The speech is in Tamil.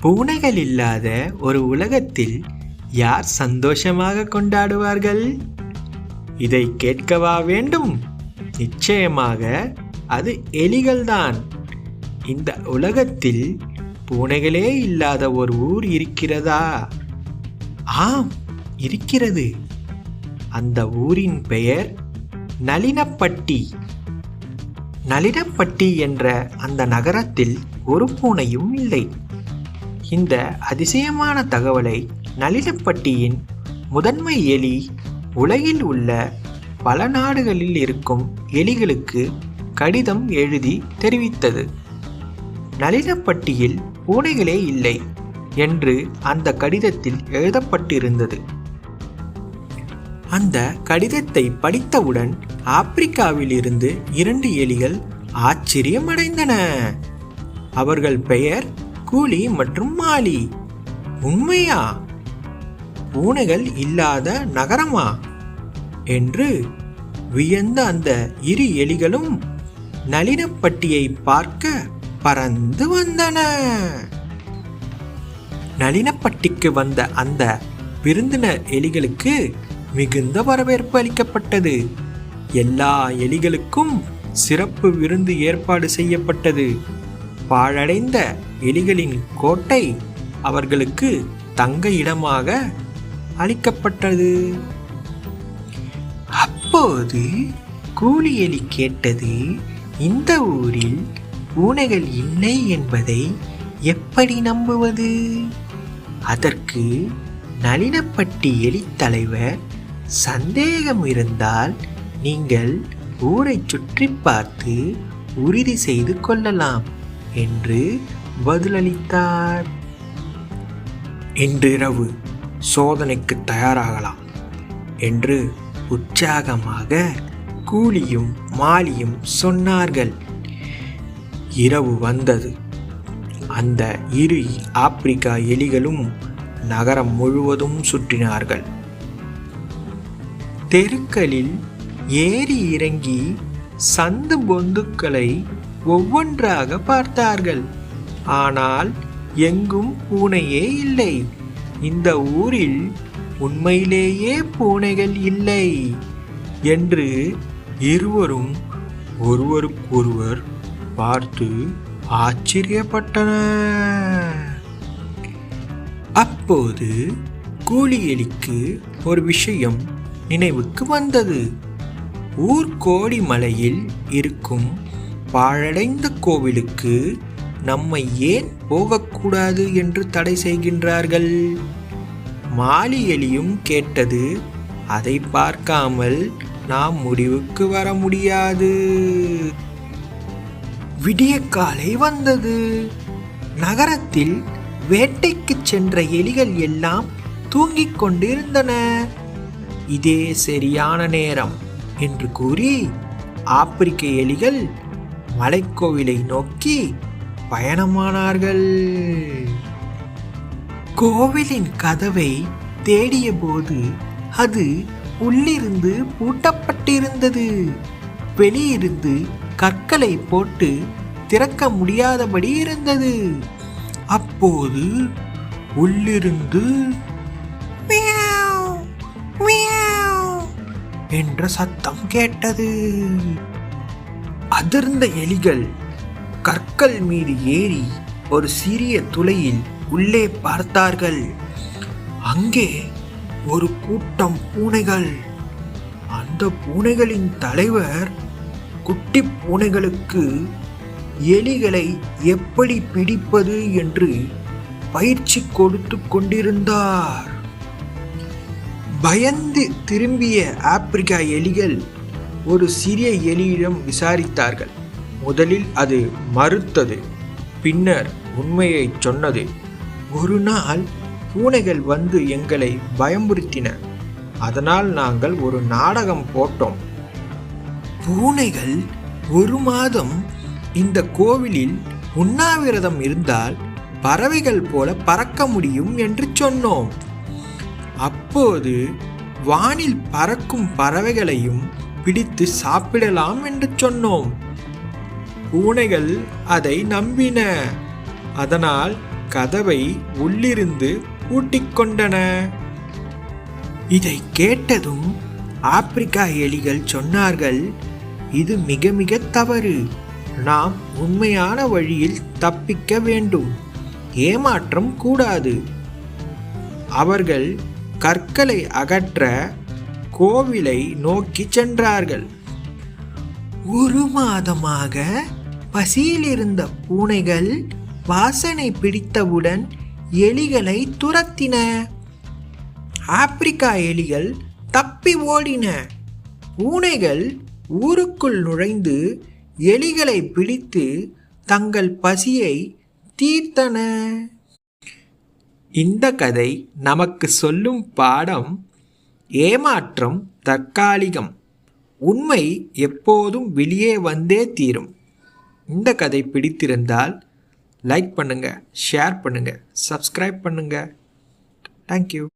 பூனைகள் இல்லாத ஒரு உலகத்தில் யார் சந்தோஷமாக கொண்டாடுவார்கள்? இதை கேட்கவா வேண்டும்? நிச்சயமாக அது எலிகள்தான். இந்த உலகத்தில் பூனைகளே இல்லாத ஒரு ஊர் இருக்கிறதா? ஆம் இருக்கிறது. அந்த ஊரின் பெயர் நளினப்பட்டி. நளினப்பட்டி என்ற அந்த நகரத்தில் ஒரு பூனையும் இல்லை. இந்த அதிசயமான தகவலை நளினப்பட்டியின் முதன்மை எலி உலகில் உள்ள பல நாடுகளில் இருக்கும் எலிகளுக்கு கடிதம் எழுதி தெரிவித்தது. நளினப்பட்டியில் பூனைகளே இல்லை என்று அந்த கடிதத்தில் எழுதப்பட்டிருந்தது. அந்த கடிதத்தை படித்தவுடன் ஆப்பிரிக்காவில் இருந்து இரண்டு எலிகள் ஆச்சரியமடைந்தன. அவர்கள் பெயர் கூலி மற்றும் மாலி. உண்மையா? பூனைகள் இல்லாத நகரமா? என்று வியந்த அந்த இரு எலிகளும் நளினப்பட்டியை பார்க்க பறந்து வந்தன. நளினப்பட்டிக்கு வந்த அந்த விருந்தினர் எலிகளுக்கு மிகுந்த வரவேற்பு அளிக்கப்பட்டது. எல்லா எலிகளுக்கும் சிறப்பு விருந்து ஏற்பாடு செய்யப்பட்டது. பாழடைந்த எலிகளின் கோட்டை அவர்களுக்கு தங்க இடமாக அளிக்கப்பட்டது. அப்போது கூலி எலி கேட்டது இந்த ஊரில் பூனைகள் இல்லை என்பதை எப்படி நம்புவது? அதற்கு நளினப்பட்டி எலித் தலைவர் சந்தேகம் இருந்தால் நீங்கள் ஊரை சுற்றி பார்த்து உறுதி செய்து கொள்ளலாம். என்று பதிலளித்தார். இன்றிரவு சோதனைக்கு தயாராகலாம் என்று உற்சாகமாக கூலியும் மாலியும் சொன்னார்கள். இரவு வந்தது. அந்த இரு ஆப்பிரிக்கா எலிகளும் நகரம் முழுவதும் சுற்றினார்கள். தெருக்களில் ஏறி இறங்கி சந்து பொந்துக்களை ஒவ்வொன்றாக பார்த்தார்கள். ஆனால் எங்கும் பூனையே இல்லை. இந்த ஊரில் உண்மையிலேயே பூனைகள் இல்லை என்று இருவரும் ஒருவருக்கொருவர் பார்த்து ஆச்சரியப்பட்டனர். அப்போது கூலி எலிக்கு ஒரு விஷயம் நினைவுக்கு வந்தது. ஊர்கோடி மலையில் இருக்கும் பாழடைந்த கோவிலுக்கு நம்மை ஏன் போகக்கூடாது என்று தடை செய்கின்றார்கள்? மாலி எலியும் கேட்டது அதை பார்க்காமல் நாம் முடிவுக்கு வர முடியாது. விடியற்காலை வந்தது. நகரத்தில் வேட்டைக்குச் சென்ற எலிகள் எல்லாம் தூங்கிக் கொண்டிருந்தன. இதே சரியான நேரம் என்று கூறி ஆப்பிரிக்க எலிகள் மலைக்கோவிலை நோக்கி பயணமானார்கள். கோவிலின் கதவை தேடியபோது அது உள்ளிருந்து பூட்டப்பட்டிருந்தது. வெளியிருந்து கற்களை போட்டு திறக்க முடியாதபடி இருந்தது. அப்போது உள்ளிருந்து "மியாவ், மியாவ்" என்ற சத்தம் கேட்டது. அதிர்ந்த எலிகள் கற்கள் மீது ஏறி ஒரு சிறிய துளையில் உள்ளே பார்த்தார்கள். அங்கே ஒரு கூட்டம் பூனைகள். அந்த பூனைகளின் தலைவர் குட்டி பூனைகளுக்கு எலிகளை எப்படி பிடிப்பது என்று பயிற்சி கொடுத்து கொண்டிருந்தார். பயந்து திரும்பிய ஆப்பிரிக்கா எலிகள் ஒரு சிறிய எலியிடம் விசாரித்தார்கள். முதலில் அது மறுத்தது பின்னர் உண்மையை சொன்னது. ஒரு நாள் பூனைகள் வந்து எங்களை பயமுறுத்தின. அதனால் நாங்கள் ஒரு நாடகம் போட்டோம். பூனைகள் ஒரு மாதம் இந்த கோவிலில் உண்ணாவிரதம் இருந்தால் பறவைகள் போல பறக்க முடியும் என்று சொன்னோம். அப்போது வானில் பறக்கும் பறவைகளையும் பிடித்து சாப்பிடலாம் என்று சொன்னோம். பூனைகள் அதை நம்பின. அதனால் கதவை உள்ளிருந்து பூட்டிக்கொண்டன இதை கேட்டதும் ஆப்பிரிக்கா எலிகள் சொன்னார்கள் இது மிக மிக தவறு. நாம் உண்மையான வழியில் தப்பிக்க வேண்டும். ஏமாற்றம் கூடாது அவர்கள் கற்களை அகற்ற கோவிலை நோக்கி சென்றார்கள். ஒரு மாதமாக பசியில் இருந்த பூனைகள் வாசனை பிடித்தவுடன் எலிகளை துரத்தின. ஆப்பிரிக்கா எலிகள் தப்பி ஓடின. பூனைகள் ஊருக்குள் நுழைந்து எலிகளை பிடித்து தங்கள் பசியை தீர்த்தன. இந்த கதை நமக்கு சொல்லும் பாடம் ஏமாற்றம் தற்காலிகம். உண்மை எப்போதும் வெளியே வந்தே தீரும். இந்த கதை பிடித்திருந்தால் லைக் பண்ணுங்கள் ஷேர் பண்ணுங்கள் சப்ஸ்கிரைப் பண்ணுங்கள் தேங்க்யூ